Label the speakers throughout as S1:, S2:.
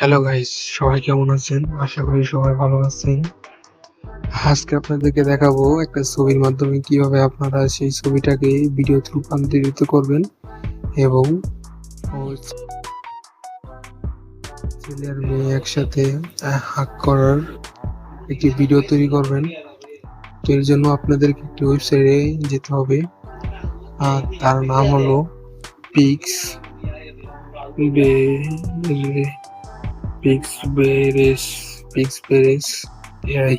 S1: Hello guys সবাই কেমন আছেন? আশা করি সবাই ভালো আছেন। আজকে আপনাদেরকে দেখাবো একটা ছবির মাধ্যমে কীভাবে আপনারা সেই ছবিটাকে ভিডিওতে রূপান্তরিত করবেন এবং ছেলে আর মেয়ে একসাথে হাক করার একটি ভিডিও তৈরি করবেন। তো এর জন্য আপনাদেরকে একটি ওয়েবসাইটে যেতে হবে। আর তার নাম হলো পিক্স পিক্সবেরেস পিক্সবেরেস এআই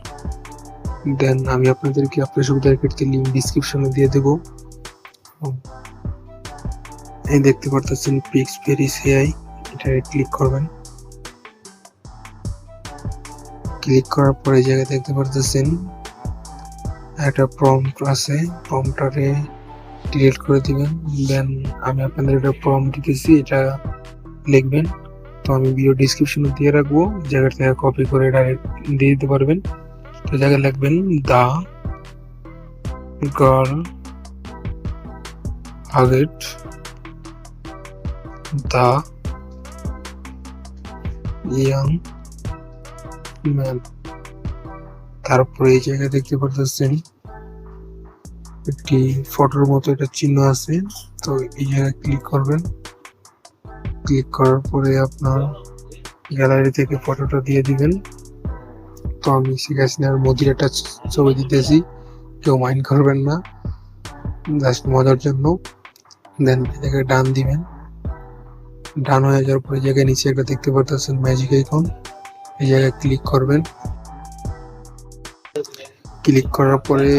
S1: দেন আমি আপনাদেরকে, আপনার সুবিধার ক্ষেত্রে লিঙ্ক ডিসক্রিপশনে দিয়ে দেবো। এই দেখতে পারতেছেন পিক্সবেরিস এআই এটা ক্লিক করবেন। ক্লিক করার পরে জায়গায় দেখতে পারতেছেন, একটা প্রম্পট আছে। প্রম্পটারে ডিলিট করে দিবেন। দেন আমি আপনাদের একটা প্রম্পট দিতেছি, এটা লিখবেন। আমি ভিডিও ডিসক্রিপশনে দিয়ে রাখব। জায়গা থেকে কপি করে ডাইরেক্ট দিয়ে দিতে পারবেন। তো জায়গায় লিখবেন the girl hugged the young man. তারপরে এই জায়গায় দেখতে পারতেছেন একটি ফটোর মতো একটা চিহ্ন আছে। তো এই জায়গায় ক্লিক করবেন। ক্লিক করার পরে আপনার গ্যালারি থেকে ফটোটা দিয়ে দিবেন। তো আমি শেখ হাসিনার মোদির একটা ছবি দিতেছি, কেউ মাইন্ড করবেন না জাস্ট মজার জন্য। দেন এটাকে ডান দিবেন। ডান হয়ে যাওয়ার পরে জায়গায় নিচে একটা দেখতে পারতেছেন ম্যাজিক আইকন এই জায়গায় ক্লিক করবেন। ক্লিক করার পরে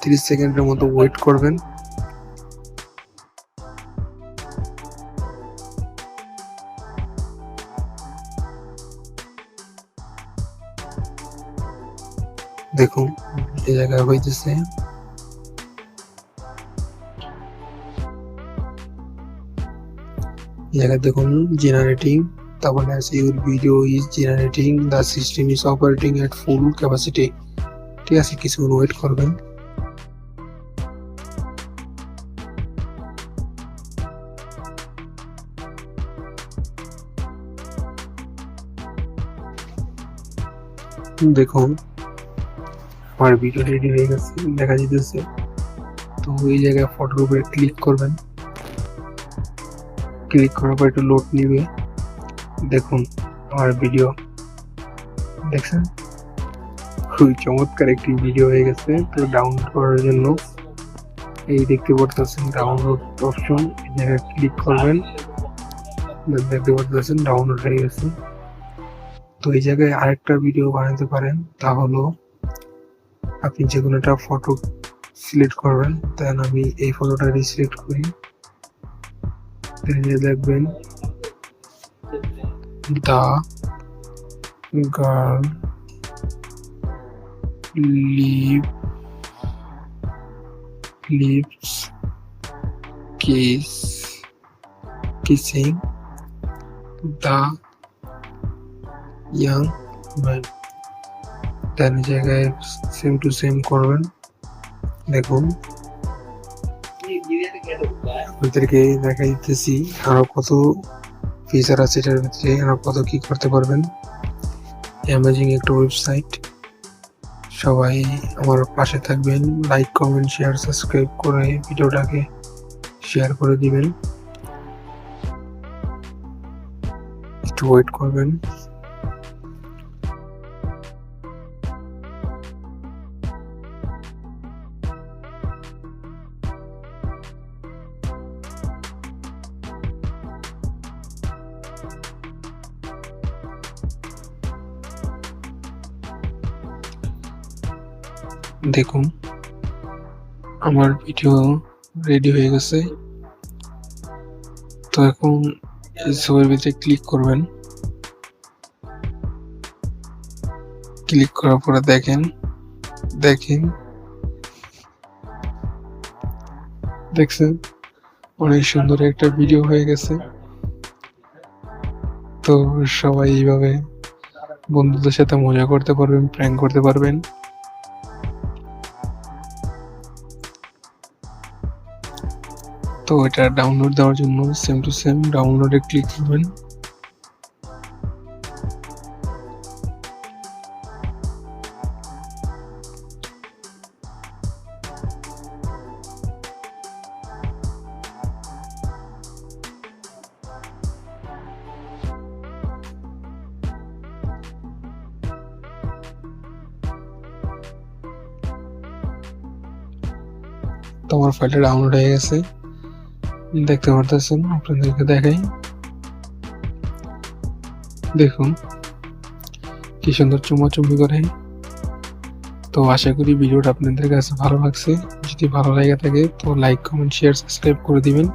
S1: তিরিশ সেকেন্ডের মতো ওয়েট করবেন। দেখুন, এই জায়গায় হইতেছে। জায়গায় দেখুন জেনারেটিং তারপরে আছে your video is generating the system is operating at full capacity ঠিক আছে কিছুক্ষণ ওয়েট করবেন। দেখুন আমার ভিডিও রেডি হয়ে গেছে, দেখা যেতেছে। তো এই জায়গায় ফটোর উপরে ক্লিক করবেন। ক্লিক করার পর একটু লোড নিবে। দেখুন, আমার ভিডিও দেখছেন? খুবই চমৎকার একটি ভিডিও হয়ে গেছে, তো ডাউনলোড করার জন্য। এই দেখতে পারতেছেন ডাউনলোড অপশন এই জায়গায় ক্লিক করবেন। দেখতে পারতেছেন ডাউনলোড হয়ে গেছে। তো এই জায়গায় আরেকটা ভিডিও বানাতে পারেন, তা হলো আপনি যে কোনো একটা ফটো সিলেক্ট করবেন দেন আমি এই ফটোটা রিসিলেক্ট করি। দেখবেন the girl live lives kiss kissing the young man এই জায়গায় সেম টু সেম করবেন। দেখুন। আপনাদেরকে দেখা দিতেছি আরও কত ফিচার আছে এটার ভিতরে, আরও কত কি করতে পারবেন। অ্যামেজিং একটা ওয়েবসাইট সবাই আমার পাশে থাকবেন। লাইক কমেন্ট শেয়ার সাবস্ক্রাইব করে ভিডিওটাকে শেয়ার করে দিবেন। একটু ওয়েট করবেন। দেখুন, আমার ভিডিও রেডি হয়ে গেছে। তো এখন এই ছবির ভিতরে ক্লিক করবেন। ক্লিক করার পরে দেখেন দেখেন। দেখছেন? অনেক সুন্দর একটা ভিডিও হয়ে গেছে। তো সবাই এইভাবে বন্ধুদের সাথে মজা করতে পারবেন প্র্যাঙ্ক করতে পারবেন। তো এটা ডাউনলোড দেওয়ার জন্য সেম টু সেম ডাউনলোডে ক্লিক করবেন। তোমার ফাইলটা ডাউনলোড হয়ে গেছে। দেখতে পারতেছেন, আপনাদেরকে দেখাই। দেখুন, কি সুন্দর চুমাচুমি করে। তো আশা করি ভিডিওটা আপনাদের কাছে ভালো লাগছে। যদি ভালো লাগে থাকে, তো লাইক কমেন্ট শেয়ার সাবস্ক্রাইব করে দিবেন।